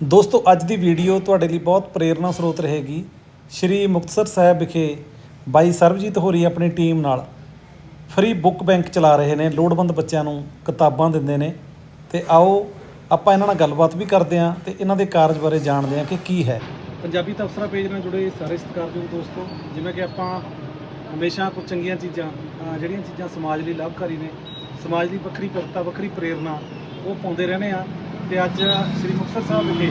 ਦੋਸਤੋ, ਅੱਜ ਦੀ ਵੀਡੀਓ ਤੁਹਾਡੇ ਲਈ ਬਹੁਤ ਪ੍ਰੇਰਨਾ ਸਰੋਤ ਰਹੇਗੀ। ਸ਼੍ਰੀ ਮੁਕਤਸਰ ਸਾਹਿਬ ਵਿਖੇ ਬਾਈ ਸਰਬਜੀਤ ਹੋਰੀ ਆਪਣੀ ਟੀਮ ਨਾਲ ਫ੍ਰੀ ਬੁੱਕ ਬੈਂਕ ਚਲਾ ਰਹੇ ਨੇ। ਲੋੜਵੰਦ ਬੱਚਿਆਂ ਨੂੰ ਕਿਤਾਬਾਂ ਦਿੰਦੇ ਨੇ। ਤੇ ਆਓ, ਆਪਾਂ ਇਹਨਾਂ ਨਾਲ ਗੱਲਬਾਤ ਵੀ ਕਰਦੇ ਹਾਂ ਤੇ ਇਹਨਾਂ ਦੇ ਕਾਰਜ ਬਾਰੇ ਜਾਣਦੇ ਹਾਂ ਕਿ ਕੀ ਹੈ। ਪੰਜਾਬੀ ਤਬਸਰਾ ਪੇਜ ਨਾਲ ਜੁੜੇ ਸਾਰੇ ਸਤਿਕਾਰਯੋਗ ਦੋਸਤੋ, ਜਿਵੇਂ ਕਿ ਆਪਾਂ ਹਮੇਸ਼ਾ ਕੁਝ ਚੰਗੀਆਂ ਚੀਜ਼ਾਂ ਜਿਹੜੀਆਂ ਚੀਜ਼ਾਂ ਸਮਾਜ ਲਈ ਲਾਭਕਾਰੀ ਨੇ, ਸਮਾਜ ਦੀ ਵੱਖਰੀ ਪ੍ਰਤਾ ਵੱਖਰੀ ਪ੍ਰੇਰਨਾ ਉਹ ਪਾਉਂਦੇ ਰਹਿੰਦੇ ਆ ਤੇ ਅੱਜ ਸ੍ਰੀ ਮੁਕਤਸਰ ਸਾਹਿਬ ਵਿਖੇ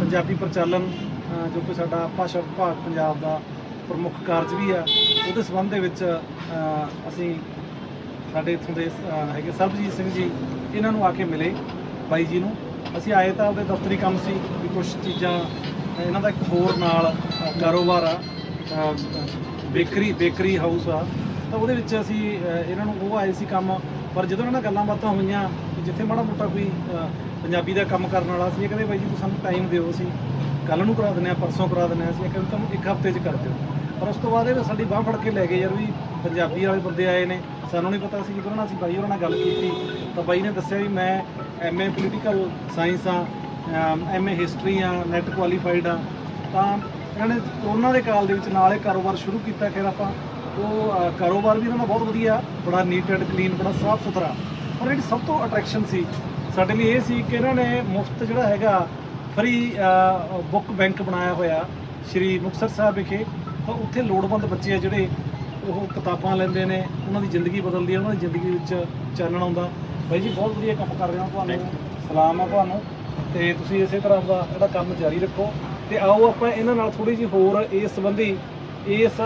ਪੰਜਾਬੀ ਪ੍ਰਚਲਨ ਜੋ ਕਿ ਸਾਡਾ ਭਾਸ਼ਾ ਵਿਭਾਗ ਪੰਜਾਬ ਦਾ ਪ੍ਰਮੁੱਖ ਕਾਰਜ ਵੀ ਆ, ਉਹਦੇ ਸੰਬੰਧ ਦੇ ਵਿੱਚ ਅਸੀਂ ਸਾਡੇ ਇੱਥੋਂ ਦੇ ਹੈਗੇ ਸਰਬਜੀਤ ਸਿੰਘ ਜੀ, ਇਹਨਾਂ ਨੂੰ ਆ ਕੇ ਮਿਲੇ, ਬਾਈ ਜੀ ਨੂੰ। ਅਸੀਂ ਆਏ ਤਾਂ ਉਹਦੇ ਦਫ਼ਤਰੀ ਕੰਮ ਸੀ ਵੀ ਕੁਝ ਚੀਜ਼ਾਂ, ਇਹਨਾਂ ਦਾ ਇੱਕ ਹੋਰ ਨਾਲ ਕਾਰੋਬਾਰ ਆ ਬੇਕਰੀ ਬੇਕਰੀ ਹਾਊਸ ਆ। ਤਾਂ ਉਹਦੇ ਵਿੱਚ ਅਸੀਂ ਇਹਨਾਂ ਨੂੰ ਉਹ ਆਏ ਸੀ ਕੰਮ, ਪਰ ਜਦੋਂ ਇਹਨਾਂ ਨਾਲ ਗੱਲਾਂ ਬਾਤਾਂ ਹੋਈਆਂ ਜਿੱਥੇ ਮਾੜਾ ਮੋਟਾ ਕੋਈ ਪੰਜਾਬੀ ਦਾ ਕੰਮ ਕਰਨ ਵਾਲਾ ਸੀ, ਇਹ ਕਹਿੰਦੇ, ਬਾਈ ਜੀ, ਤੁਸੀਂ ਸਾਨੂੰ ਟਾਈਮ ਦਿਓ ਅਸੀਂ। ਕੱਲ ਨੂੰ ਕਰਾ ਦਿੰਦੇ ਆ ਪਰਸੋਂ ਕਰਾ ਦਿੰਦੇ ਆ ਅਸੀਂ। ਕਹਿੰਦੇ, ਤੁਹਾਨੂੰ ਇੱਕ ਹਫ਼ਤੇ 'ਚ ਕਰ ਦਿਓ। ਪਰ ਉਸ ਤੋਂ ਬਾਅਦ ਇਹ ਸਾਡੀ ਬਾਹ ਫੜ ਕੇ ਲੈ ਗਏ ਯਾਰ ਵੀ ਪੰਜਾਬੀ ਵਾਲੇ ਬੰਦੇ ਆਏ ਨੇ। ਸਾਨੂੰ ਨਹੀਂ ਪਤਾ ਸੀ ਜਦੋਂ ਨਾਲ ਅਸੀਂ ਬਾਈ ਉਹਨਾਂ ਨਾਲ ਗੱਲ ਕੀਤੀ। ਤਾਂ ਬਾਈ ਨੇ ਦੱਸਿਆ ਵੀ ਮੈਂ ਐਮਏ ਪੋਲੀਟੀਕਲ ਸਾਇੰਸ ਆ ਐਮਏ ਹਿਸਟਰੀ ਆ ਨੈਟ ਕੁਆਲੀਫਾਈਡ ਆ ਤਾਂ ਇਹਨਾਂ ਨੇ ਕਰੋਨਾ ਦੇ ਕਾਲ ਦੇ ਵਿੱਚ ਨਾਲ ਇਹ ਕਾਰੋਬਾਰ ਸ਼ੁਰੂ ਕੀਤਾ। ਫਿਰ ਆਪਾਂ ਉਹ ਕਾਰੋਬਾਰ ਵੀ ਇਹਨਾਂ ਦਾ ਬਹੁਤ ਵਧੀਆ, ਬੜਾ ਨੀਟ ਐਂਡ ਕਲੀਨ ਬੜਾ ਸਾਫ਼ ਸੁਥਰਾ ਪਰ ਜਿਹੜੀ ਸਭ ਤੋਂ ਅਟਰੈਕਸ਼ਨ ਸੀ ਸਾਡੇ ਲਈ ਇਹ ਸੀ ਕਿ ਇਹਨਾਂ ਨੇ ਮੁਫਤ ਜਿਹੜਾ ਹੈਗਾ ਫ੍ਰੀ ਬੁੱਕ ਬੈਂਕ ਬਣਾਇਆ ਹੋਇਆ ਸ਼੍ਰੀ ਮੁਕਤਸਰ ਸਾਹਿਬ ਵਿਖੇ। ਤਾਂ ਉੱਥੇ ਲੋੜਵੰਦ ਬੱਚੇ ਆ ਜਿਹੜੇ ਉਹ ਕਿਤਾਬਾਂ ਲੈਂਦੇ ਨੇ ਉਹਨਾਂ ਦੀ ਜ਼ਿੰਦਗੀ ਬਦਲਦੀ ਹੈ ਉਹਨਾਂ ਦੀ ਜ਼ਿੰਦਗੀ ਵਿੱਚ ਚਾਨਣ ਆਉਂਦਾ। ਬਾਈ ਜੀ ਬਹੁਤ ਵਧੀਆ ਕੰਮ ਕਰ ਰਹੇ ਹੋ ਤੁਹਾਨੂੰ। ਸਲਾਮ ਆ ਤੁਹਾਨੂੰ। ਤੇ ਤੁਸੀਂ ਇਸੇ ਤਰ੍ਹਾਂ ਦਾ ਜਿਹੜਾ ਕੰਮ ਜਾਰੀ ਰੱਖੋ। ਤੇ ਆਓ ਆਪਾਂ ਇਹਨਾਂ ਨਾਲ ਥੋੜੀ ਜਿਹੀ ਹੋਰ ਇਸ ਸੰਬੰਧੀ ਇਸ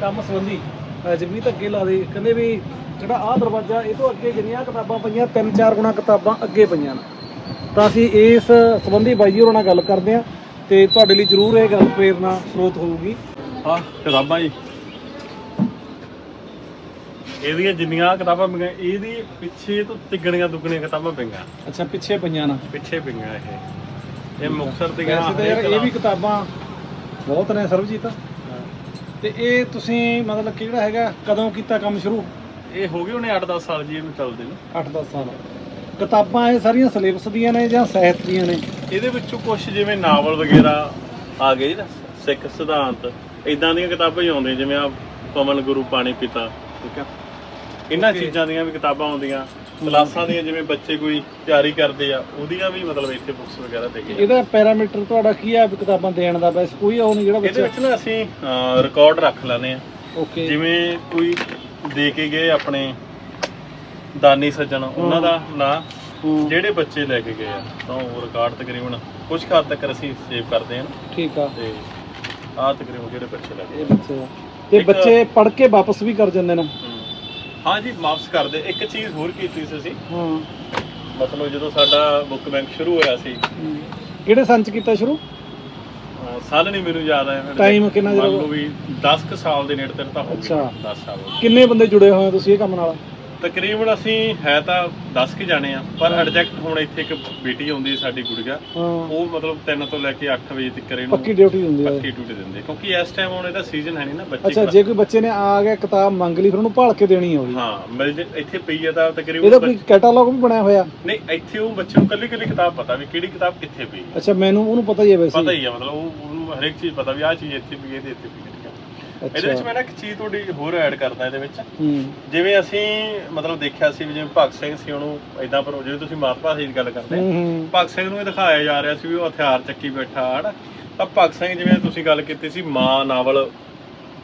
ਕੰਮ ਸੰਬੰਧੀ ਜਗਮੀਤ ਅੱਗੇ ਲਾ ਦੇ ਕਹਿੰਦੇ ਵੀ ਜਿਹੜਾ ਆਹ ਦਰਵਾਜ਼ਾ ਇਹ ਤੋਂ ਅੱਗੇ ਜਿੰਨੀਆਂ ਕਿਤਾਬਾਂ ਪਈਆਂ ਤਿੰਨ ਚਾਰ ਗੁਣਾ ਕਿਤਾਬਾਂ ਅੱਗੇ ਪਈਆਂ ਨੇ। ਤਾਂ ਅਸੀਂ ਇਸ ਸੰਬੰਧੀ ਬਾਈ ਜੀ ਹੋਰਾਂ ਨਾਲ ਗੱਲ ਕਰਦੇ ਹਾਂ ਤੇ ਤੁਹਾਡੇ ਲਈ ਜ਼ਰੂਰ ਇਹ ਗੱਲ ਪ੍ਰੇਰਨਾ ਸਰੋਤ ਹੋਊਗੀ। ਆ ਕਿਤਾਬਾਂ ਜੀ। ਇਹਦੀਆਂ ਜਿੰਨੀਆਂ ਕਿਤਾਬਾਂ ਪਈਆਂ ਇਹਦੀ ਪਿੱਛੇ ਤੋਂ ਤਿੱਗਣੀਆਂ ਦੁੱਗਣੀਆਂ ਕਿਤਾਬਾਂ ਪਈਆਂ। ਅੱਛਾ ਪਿੱਛੇ ਪਈਆਂ ਨਾ? ਪਿੱਛੇ ਪਈਆਂ ਇਹ। ਇਹ ਮੁਕਤਸਰ ਦੀਆਂ ਵੈਸੇ ਤਾਂ ਯਾਰ ਇਹ ਵੀ ਕਿਤਾਬਾਂ ਬਹੁਤ ਨੇ ਸਰਬਜੀਤ। ਤੇ ਇਹ ਤੁਸੀਂ ਮਤਲਬ ਕਿ ਜਿਹੜਾ ਹੈਗਾ? ਕਦੋਂ ਕੀਤਾ ਕੰਮ ਸ਼ੁਰੂ? ਇਹ ਹੋ ਗਏ ਉਹਨੇ 8-10 ਸਾਲ ਜੀ ਇਹਨੂੰ ਚੱਲਦੇ ਨੂੰ। 8-10 ਸਾਲ। ਕਿਤਾਬਾਂ ਇਹ ਸਾਰੀਆਂ ਸਿਲੇਬਸ ਦੀਆਂ ਨੇ ਜਾਂ ਸਾਹਿਤ ਦੀਆਂ ਨੇ? ਇਹਦੇ ਵਿੱਚੋਂ ਕੁਝ ਜਿਵੇਂ ਨਾਵਲ ਵਗੈਰਾ ਆ ਗਏ ਨਾ ਸਿੱਖ ਸਿਧਾਂਤ। ਇਦਾਂ ਦੀਆਂ ਕਿਤਾਬਾਂ ਹੀ ਆਉਂਦੀਆਂ ਜਿਵੇਂ ਆ ਪਵਨ ਗੁਰੂ ਪਾਣੀ ਪਿਤਾ ਠੀਕ ਆ। ਇਹਨਾਂ. ਚੀਜ਼ਾਂ ਦੀਆਂ ਵੀ ਕਿਤਾਬਾਂ ਆਉਂਦੀਆਂ। ਕਲਾਸਾਂ ਦੀਆਂ ਜਿਵੇਂ ਬੱਚੇ ਕੋਈ ਤਿਆਰੀ ਕਰਦੇ ਆ ਉਹਦੀਆਂ ਵੀ ਮਤਲਬ ਇੱਥੇ ਬੁੱਕਸ ਵਗੈਰਾ ਦੇ ਗਏ। ਇਹਦਾ ਪੈਰਾਮੀਟਰ ਤੁਹਾਡਾ ਕੀ ਆ ਵੀ ਕਿਤਾਬਾਂ ਦੇਣ ਦਾ? ਬਸ ਕੋਈ ਉਹ ਨਹੀਂ ਜਿਹੜਾ ਇਹਦੇ ਬੱਚਾ ਵਿੱਚ ਨਾ ਅਸੀਂ ਰਿਕਾਰਡ ਰੱਖ ਲੈਨੇ ਆ। ਓਕੇ ਜਿਵੇਂ ਕੋਈ ਦੇ ਕੇ ਗਏ ਆਪਣੇ ਦਾਨੀ ਸੱਜਣ ਉਹਨਾਂ ਦਾ ਨਾਂ ਜਿਹੜੇ ਬੱਚੇ ਲੈ ਕੇ ਗਏ ਆ ਤਾਂ ਉਹ ਰਿਕਾਰਡ ਤਕਰੀਬਨ ਕੁਝ ਹੱਦ ਤੱਕ ਅਸੀਂ ਸੇਵ ਕਰਦੇ ਹਾਂ ਠੀਕ ਆ। ਤੇ ਆਹ ਤਕਰੀਬਨ ਜਿਹੜੇ ਬੱਚੇ ਲੈ ਕੇ ਇਹ ਗਏ। ਬੱਚੇ ਆ। ਤੇ ਇੱਕ- ਬੱਚੇ ਪੜ੍ਹ ਕੇ ਵਾਪਸ ਵੀ ਕਰ ਜਾਂਦੇ ਨੇ। ਹਮ। ਹਾਂ ਜੀ ਵਾਪਸ ਕਰਦੇ ਇੱਕ ਚੀਜ਼ ਹੋਰ ਕੀਤੀ ਸੀ ਅਸੀਂ ਹਾਂ ਮਤਲਬ ਜਦੋਂ ਸਾਡਾ ਬੁੱਕ ਬੈਂਕ ਸ਼ੁਰੂ ਹੋਇਆ ਸੀ। ਕਿਹੜੇ ਸੰਨ ਚ ਕੀਤਾ ਸ਼ੁਰੂ ਅਹ ਸਾਲ ਨਹੀਂ ਮੈਨੂੰ ਯਾਦ ਆਇਆ Time ਕਿੰਨਾ ਮੰਨ ਜਦੋਂ- ਲਓ ਵੀ 10 ਕੁ ਸਾਲ ਦੇ ਨੇੜੇ ਤੇੜੇ ਤਾਂ ਹੋ ਅੱਛਾ। 10 ਸਾਲ ਹੋ ਗਏ। ਕਿੰਨੇ ਬੰਦੇ ਜੁੜੇ ਹੋਏ ਤੁਸੀਂ ਇਹ ਕੰਮ ਨਾਲ ਤਕਰੀਬਨ ਅਸੀਂ ਹੈ ਤਾਂ 10 ਕਿ ਜਾਣੇ ਆ ਪਰ ਐਡਜੈਕਟ ਹੁਣ ਇੱਥੇ ਇੱਕ ਬੇਟੀ ਆਉਂਦੀ ਹੈ ਸਾਡੀ ਗੁੜੀਆ ਹਾਂ। ਉਹ ਮਤਲਬ 3 ਤੋਂ ਲੈ ਕੇ 8 ਵਜੇ ਤੱਕ ਇਹਨੂੰ ਪੱਕੀ ਡਿਊਟੀ ਹੁੰਦੀ ਹੈ ਪੱਕੀ ਡਿਊਟੀ ਦਿੰਦੇ ਕਿਉਂਕਿ ਇਸ ਟਾਈਮ ਹੁਣ ਇਹਦਾ ਸੀਜ਼ਨ ਹੈ ਨਹੀਂ ਨਾ ਬੱਚੇ ਅੱਛਾ ਜੇ ਕੋਈ ਬੱਚੇ ਨੇ ਆ ਗਿਆ ਕਿਤਾਬ ਮੰਗ ਲਈ ਫਿਰ ਉਹਨੂੰ ਭਾਲ ਕੇ ਦੇਣੀ ਹੋਊਗੀ ਹਾਂ ਮਿਲ ਜੇ ਇੱਥੇ ਪਈ ਹੈ ਤਾਂ ਤਕਰੀਬਨ ਇਹਦਾ ਕੋਈ ਕੈਟਾਲੌਗ ਵੀ ਬਣਿਆ ਹੋਇਆ? ਨਹੀਂ ਇੱਥੇ ਉਹ ਬੱਚੇ ਨੂੰ ਕੱਲੀ ਕੱਲੀ ਕਿਤਾਬ ਪਤਾ ਵੀ ਕਿਹੜੀ ਕਿਤਾਬ ਕਿੱਥੇ ਪਈ। ਹੈ। ਅੱਛਾ ਮੈਨੂੰ ਉਹਨੂੰ ਪਤਾ ਹੀ ਹੈ ਵੈਸੇ ਪਤਾ ਹੀ ਹੈ ਮਤਲਬ ਉਹ ਉਹਨੂੰ ਹਰੇਕ ਚੀਜ਼ ਪਤਾ ਵੀ ਆਹ ਚੀਜ਼ ਇੱਥੇ ਪਈ ਹੈ ਇਹਦੇ ਇੱਥੇ ਪਈ ਹੈ। ਇਹਦੇ ਵਿੱਚ ਮੈਂ ਨਾ ਇੱਕ ਚੀਜ਼ ਤੁਹਾਡੀ ਹੋਰ ਐਡ ਕਰਦਾ ਇਹਦੇ ਵਿੱਚ। ਜਿਵੇਂ ਅਸੀਂ ਮਤਲਬ ਦੇਖਿਆ ਸੀ ਵੀ ਜਿਵੇਂ ਭਗਤ ਸਿੰਘ ਸੀ ਉਹਨੂੰ ਇਦਾਂ ਪਰ ਜਿਵੇਂ ਤੁਸੀਂ ਮਾਤ ਭਾਸ਼ਾ ਦੀ ਗੱਲ ਕਰਦੇ ਭਗਤ ਸਿੰਘ ਨੂੰ ਇਹ ਦਿਖਾਇਆ ਜਾ ਰਿਹਾ ਸੀ ਵੀ ਉਹ ਹਥਿਆਰ ਚੱਕੀ ਬੈਠਾ ਹਨਾ ਤਾਂ ਭਗਤ ਸਿੰਘ ਜਿਵੇਂ ਤੁਸੀਂ ਗੱਲ ਕੀਤੀ ਸੀ ਮਾਂ ਨਾਵਲ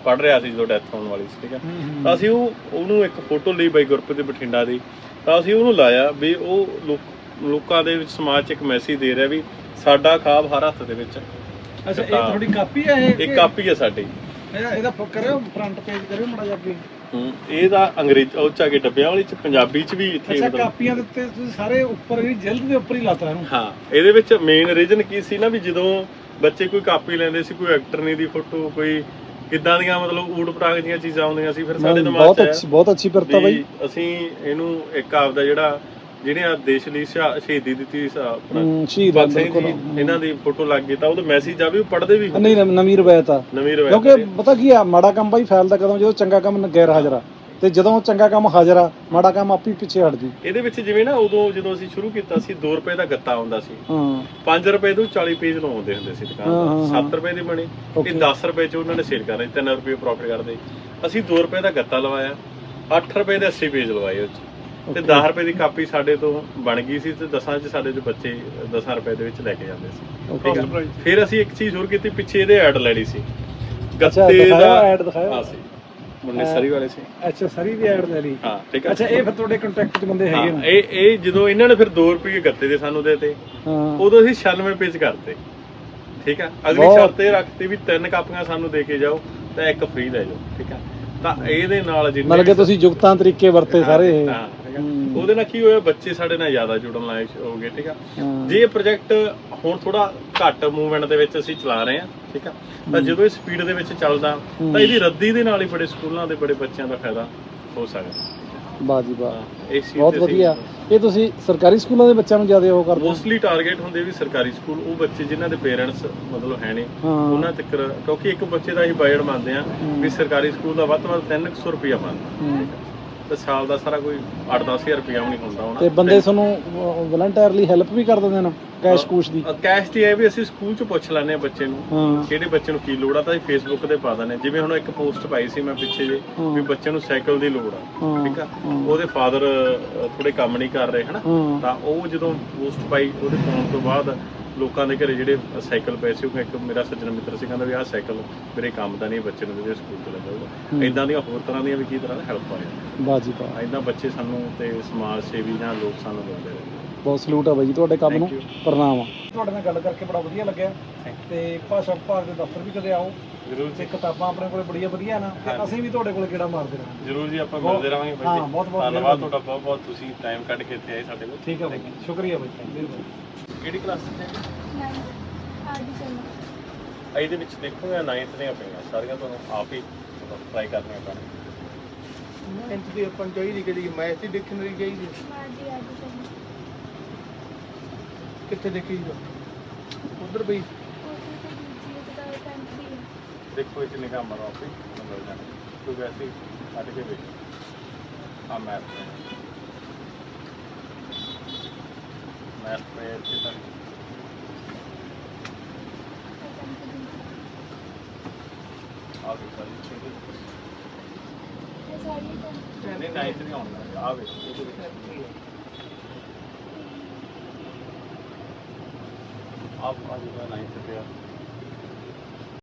ਪੜ ਰਿਹਾ ਸੀ ਜਦੋਂ ਡੈਥ ਹੋਣ ਵਾਲੀ ਸੀ ਠੀਕ ਹੈ। ਤਾਂ ਅਸੀਂ ਉਹ ਉਹਨੂੰ ਇੱਕ ਫੋਟੋ ਲਈ ਬਾਈ ਗੁਰਪ੍ਰੀਤ ਬਠਿੰਡਾ ਦੀ। ਤਾਂ ਅਸੀਂ ਉਹਨੂੰ ਲਾਇਆ ਵੀ ਉਹ ਲੋਕ- ਲੋਕਾਂ ਦੇ ਵਿੱਚ ਸਮਾਜ 'ਚ ਇੱਕ ਮੈਸੇਜ ਦੇ ਰਿਹਾ ਵੀ ਸਾਡਾ ਖਾਬ ਹਰ ਹੱਥ ਦੇ ਵਿੱਚ। ਅੱਛਾ ਇਹ ਤੁਹਾਡੀ ਕਾਪੀ ਹੈ ਇਹ? ਇਹ ਕਾਪੀ ਹੈ ਸਾਡੀ। ਇਹਦਾ ਇਹਦਾ ਫ- ਕਰਿਓ ਫਰੰਟ ਪੇਜ ਕਰਿਓ ਮੜਾ ਜਾ ਕੇ ਇਹਦਾ ਅੰਗਰੇਜ਼ੀ ਉਹ ਚ ਆ ਕੇ ਡੱਬਿਆਂ ਵਾਲੀ ਚ ਪੰਜਾਬੀ ਚ ਵੀ ਇੱਥੇ ਅੱਛਾ ਮਤਲਬ ਕਾਪੀਆਂ ਦੇ ਉੱਤੇ ਤੁਸੀਂ ਸਾਰੇ ਉੱਪਰ ਜਿਹੜੀ ਜਿਲਦ ਦੇ ਉੱਪਰ ਹੀ ਲਾਤਾ ਇਹਨੂੰ। ਹਾਂ ਇਹਦੇ ਵਿੱਚ ਮੇਨ ਰੀਜ਼ਨ ਕੀ ਸੀ ਨਾ ਵੀ ਜਦੋਂ ਬੱਚੇ ਕੋਈ ਕਾਪੀ ਲੈਂਦੇ ਸੀ ਕੋਈ ਐਕਟਰ ਨਹੀਂ ਦੀ ਫੋਟੋ ਕੋਈ ਕਿੱਦਾਂ ਦੀਆਂ ਮਤਲਬ ਊਟ ਪਟਾਂਗ ਦੀਆਂ ਚੀਜ਼ਾਂ ਆਉਂਦੀਆਂ ਸੀ ਫਿਰ ਸਾਡੇ ਦਿਮਾਗ ਬਹੁਤ 'ਚ ਅੱਛੀ ਬਹੁਤ ਅੱਛੀ ਆਇਆ ਕਰਤਾ ਬਾਈ। ਵੀ ਅਸੀਂ ਇਹਨੂੰ ਇੱਕ ਆਪਦਾ ਜਿਹੜਾ ਜਿਹੜੇ ਆ ਦੇਸ਼ ਲਈ ਸ਼ਹਾ- ਸ਼ਹੀਦੀ ਦਿੱਤੀ ਸੀ ਆਪਣਾ ਹੂੰ, ਸ਼ਹੀਦ ਆ ਬਿਲਕੁਲ। ਇਹਨਾਂ ਦੀ ਫੋਟੋ ਲੱਗ ਗਈ ਤਾਂ ਉਹਦਾ ਮੈਸੇਜ ਆ ਵੀ ਉਹ ਪੜ੍ਹਦੇ ਵੀ ਨਹੀਂ ਨਵੀਂ ਰਵਾਇਤ ਆ। ਨਵੀਂ ਰਵਾਇਤ ਕਿਉਂਕਿ ਪਤਾ ਕੀ ਆ ਮਾੜਾ ਕੰਮ ਬਾਈ ਫੈਲਦਾ ਕਦੋਂ ਜਦੋਂ ਚੰਗਾ ਕੰਮ ਗੈਰ ਹਾਜ਼ਰ ਆ। ਤੇ ਜਦੋਂ ਚੰਗਾ ਕੰਮ ਹਾਜ਼ਰ ਆ ਮਾੜਾ ਕੰਮ ਆਪੇ ਹੀ ਪਿੱਛੇ ਹਟ ਜੂ ਇਹਦੇ ਵਿੱਚ ਜਿਵੇਂ ਨਾ ਉਦੋਂ ਜਦੋਂ ਅਸੀਂ ਸ਼ੁਰੂ ਕੀਤਾ ਸੀ 2 ਰੁਪਏ ਦਾ ਗੱਤਾ ਆਉਂਦਾ ਸੀ। ਹਾਂ। 5 ਰੁਪਏ ਤੋਂ 40 ਪੀਸ ਲਵਾਉਂਦੇ ਹੁੰਦੇ ਸੀ ਹਾਂ, ਹਾਂ, ਦੁਕਾਨਦਾਰ ਹਾਂ। 7 ਰੁਪਏ ਦੀ ਬਣੀ। Okay. ਇਹ 10 ਰੁਪਏ ਚ ਉਹਨਾਂ ਨੇ ਸੇਲ ਕਰਨੀ 3 ਰੁਪਏ ਪ੍ਰੋਫਿਟ ਕਰਦੇ। ਅਸੀਂ 2 ਰੁਪਏ ਦਾ ਗੱਤਾ ਲਵਾਇਆ 8 ਰੁਪਏ ਦੇ 80 ਪੇਜ ਲਵਾਏ ਉਹ 'ਚ। ਤੇ Okay. 10 ਰੁਪਏ ਦੀ ਕਾਪੀ ਸਾਡੇ ਤੋਂ ਬਣ ਗਈ ਸੀ ਤੇ 10 ਚ ਸਾਡੇ ਦੇ ਬੱਚੇ 10 ਰੁਪਏ ਦੇ ਵਿੱਚ ਲੈ ਕੇ ਜਾਂਦੇ ਸੀ. ਠੀਕ ਆ? ਫਿਰ ਅਸੀਂ ਇੱਕ ਚੀਜ਼ ਹੋਰ ਕੀਤੀ ਪਿੱਛੇ ਇਹਦੇ ਐਡ ਲੈ ਲਈ ਸੀ। ਅੱਛਾ ਦਿਖਾਇਆ ਐਡ ਦਿਖਾਇਆ ਹਾਂ ਸੀ। ਮੁੰਡੇ ਸਰੀ ਵਾਲੇ ਸੀ। ਅੱਛਾ ਸਾਰੀ ਦੀ ਐਡ ਲੈ ਲਈ। ਹਾਂ ਠੀਕ ਆ। ਅੱਛਾ ਇਹ ਫਿਰ ਤੁਹਾਡੇ ਕੰਟੈਕਟ 'ਚ ਬੰਦੇ ਹੈਗੇ ਹਾਂ, ਨੇ ਇਹ ਇਹ ਜਦੋਂ ਇਹਨਾਂ ਨੇ ਫਿਰ 2 ਰੁਪਏ ਗੱਤੇ ਦੇ ਸਾਨੂੰ ਦੇਤੇ ਹਾਂ। ਉਦੋਂ ਅਸੀਂ 96 ਪੇਜ ਕਰਤੇ। ਠੀਕ ਆ? ਅਗਲੀ। ਸ਼ਰਤ ਇਹ ਰੱਖਤੀ ਵੀ ਤਿੰਨ ਕਾਪੀਆਂ ਸਾਨੂੰ ਦੇ ਕੇ ਜਾਓ ਤਾਂ ਇੱਕ ਫ੍ਰੀ ਲੈ ਜਾਓ। ਠੀਕ ਆ? ਤਾਂ ਇਹਦੇ ਨਾਲ ਜਿੰਨੇ ਮਤਲਬ ਕਿ ਤੁਸੀਂ ਜੁਗਤਾਂ ਤਰੀਕੇ ਵਰਤੇ ਸਾਰੇ ਇਹ। ਹਾਂ। ਹੂੰ। ਉਹਦੇ ਨਾਲ ਕੀ ਹੋਇਆ? ਬੱਚੇ ਸਾਡੇ ਨਾਲ ਜ਼ਿਆਦਾ ਜੁੜਨ ਲੱਗ ਹੋ ਗਏ ਠੀਕ ਆ। ਜੇ ਇਹ ਪ੍ਰੋਜੈਕਟ ਹੁਣ ਥੋੜਾ ਘੱਟ ਮੂਵਮੈਂਟ ਦੇ ਵਿੱਚ ਅਸੀਂ ਚਲਾ ਰਹੇ ਹਾਂ ਠੀਕ ਆ? ਤਾਂ ਜਦੋਂ ਇਹ ਸਪੀਡ ਦੇ ਵਿੱਚ ਚੱਲਦਾ। ਤਾਂ ਇਹਦੀ ਰੱਦੀ ਦੇ ਨਾਲ ਹੀ ਬੜੇ ਸਕੂਲਾਂ ਦੇ ਬੜੇ ਬੱਚਿਆਂ ਦਾ ਫਾਇਦਾ ਹੋ ਸਕਦਾ। ਵਾਹ ਜੀ ਵਾਹ। ਬਹੁਤ ਅਸੀਂ- ਵਧੀਆ। ਇਹ ਤੁਸੀਂ ਸਰਕਾਰੀ ਸਕੂਲਾਂ ਦੇ ਬੱਚਿਆਂ ਨੂੰ ਜ਼ਿਆਦਾ ਉਹ ਕਰਦੇ ਮੋਸਟਲੀ ਟਾਰਗੇਟ ਹੁੰਦੇ ਵੀ ਸਰਕਾਰੀ ਸਕੂਲ ਉਹ ਬੱਚੇ ਜਿਨ੍ਹਾਂ ਦੇ ਪੇਰੈਂਟਸ ਮਤਲਬ ਹੈ ਨੇ ਉਹਨਾਂ ਤੱਕ ਕਿਉਂਕਿ ਇੱਕ ਬੱਚੇ ਦਾ ਹੀ ਬਜਟ ਮੰਨਦੇ ਆ। ਵੀ ਸਰਕਾਰੀ ਸਕੂਲ ਦਾ ਵੱਧ ਤੋਂ ਵੱਧ 300 ਰੁਪਇਆ ਬਣਦਾ ਹੂੰ। ਤੇ ਸਾਲ ਦਾ ਸਾਰਾ ਕੋਈ 8-10000 ਰੁਪਇਆ ਵੀ ਨਹੀਂ ਹੁੰਦਾ ਹੋਣਾ ਤੇ ਬੰਦੇ ਤੁਹਾਨੂੰ ਵਲੰਟੀਅਰਲੀ ਹੈਲਪ ਵੀ ਕਰ ਦਿੰਦੇ ਨੇ ਕੈਸ਼ ਕੂਸ਼ ਦੀ? ਕੈਸ਼ ਦੀ ਹੈ ਵੀ ਅਸੀਂ ਸਕੂਲ ਚ ਪੁੱਛ ਲੈਂਦੇ ਆ ਬੱਚੇ ਨੂੰ ਕਿਹੜੇ ਬੱਚੇ ਨੂੰ ਕੀ ਲੋੜ ਆ ਤਾਂ ਅਸੀਂ ਫੇਸਬੁੱਕ ਤੇ ਪਾ ਦਿੰਦੇ। ਜਿਵੇਂ ਹੁਣ ਇੱਕ ਪੋਸਟ ਪਾਈ ਸੀ ਮੈਂ ਪਿੱਛੇ ਜੇ। ਵੀ ਬੱਚੇ ਨੂੰ ਸਾਈਕਲ ਦੀ ਲੋੜ ਆ ਠੀਕ ਆ। ਉਹਦੇ ਫਾਦਰ ਥੋੜੇ ਕੰਮ ਨਹੀਂ ਕਰ ਰਹੇ ਹਨਾ? ਤਾਂ ਉਹ ਜਦੋਂ ਪੋਸਟ ਪਾਈ ਉਹਦੇ ਪਾਉਣ ਤੋਂ ਬਾਅਦ ਲੋਕਾਂ ਦੇ ਘਰੇ ਜਿਹੜੇ ਸਾਈਕਲ ਪਏ ਸੀ ਉਹ ਇੱਕ ਮੇਰਾ ਸੱਜਣ ਮਿੱਤਰ ਸੀ ਕਹਿੰਦਾ ਵੀ ਆਹ ਸਾਈਕਲ ਮੇਰੇ ਕੰਮ ਦਾ ਨਹੀਂ ਬੱਚੇ ਨੂੰ ਜਿਹੜੇ ਸਕੂਲ ਚ ਹੂੰ। ਲੱਗਾ ਇਦਾਂ ਦੀਆਂ ਹੋਰ ਤਰ੍ਹਾਂ ਦੀਆਂ ਵੀ ਕੀ ਤਰ੍ਹਾਂ ਹੈਲਪ ਆ ਜਾਂਦੀ ਵਾਹ ਜੀ ਵਾਹ। ਇਦਾਂ ਬੱਚੇ ਸਾਨੂੰ ਤੇ ਸਮਾਜ ਸੇਵੀ ਜਾਂ ਲੋਕ ਸਾਨੂੰ ਮਿਲਦੇ ਰਹਿੰਦੇ ਬਹੁਤ ਸਲੂਟ ਆ ਬਾਈ ਜੀ ਤੁਹਾਡੇ ਕੰਮ ਨੂੰ. ਪ੍ਰਣਾਮ ਆ। ਤੁਹਾਡੇ ਨਾਲ ਗੱਲ ਕਰਕੇ ਬੜਾ ਵਧੀਆ ਲੱਗਿਆ। ਤੇ ਭਾਸ਼ਾ ਵਿਭਾਗ ਦੇ ਦਫ਼ਤਰ ਵੀ ਕਦੇ ਆਓ। ਜ਼ਰੂਰ ਤੇ ਕਿਤਾਬਾਂ ਆਪਣੇ ਕੋਲੇ ਬੜੀਆਂ ਵਧੀਆ ਨਾ ਤੇ ਅਸੀਂ ਵੀ ਤੁਹਾਡੇ ਕੋਲੇ ਕਿਹੜਾ ਮਾਰਦੇ ਰਹਾਂਗੇ। ਜ਼ਰੂਰ ਜੀ ਆਪਾਂ ਮਿਲਦੇ ਰਹਾਂਗੇ ਬਾਈ ਹਾਂ, ਬਹੁਤ- ਬਹੁਤ ਧੰਨਵਾਦ। ਤੁਹਾਡਾ ਬਹੁਤ ਬਹੁਤ ਤੁਸੀਂ ਟਾਈਮ ਕੱਢ ਕੇ ਇੱਥੇ ਆਏ ਸਾਡੇ ਕੋਲ। ਠੀਕ ਹੈ ਬਾਈ ਸ਼ੁਕਰੀਆ ਬਾਈ ਕਿਹੜੀ ਕਲਾਸ ਚ ਹੈ? ਇਹਦੇ ਵਿੱਚ ਦੇਖੋਗੇ 9th ਦੀਆਂ ਪਈਆਂ ਸਾਰੀਆਂ ਤੁਹਾਨੂੰ ਆਪ ਹੀ ਟਰਾਈ ਕਰਨੀਆਂ ਪੈਣਗੀਆਂ। ਇੰਚ ਦੀ ਆਪਾਂ ਨੂੰ ਚਾਹੀਦੀ ਕਿਹੜੀ? ਮੈਥ ਦੀ ਡਿਕਸ਼ਨਰੀ ਚਾਹੀਦੀ ਕਿੱਥੇ ਦੇਖੀ ਉਧਰ ਬਈ ਦੇਖੋ ਇਹ ਨਿਗਾਹ ਮਾਰੋ ਆਪੇ ਮਿਲ ਜਾਣਾ ਕਿਉਂਕਿ ਵੈਸੇ ਹੀ ਕੱਢ ਕੇ ਵੇਖ ਆ ਮੈਥ में मैथ में अच्छे तक आगे चलिए ठीक है नहीं नाइन्थ नहीं आउंगा आवे आप आ जाओ नाइन्थ पे आप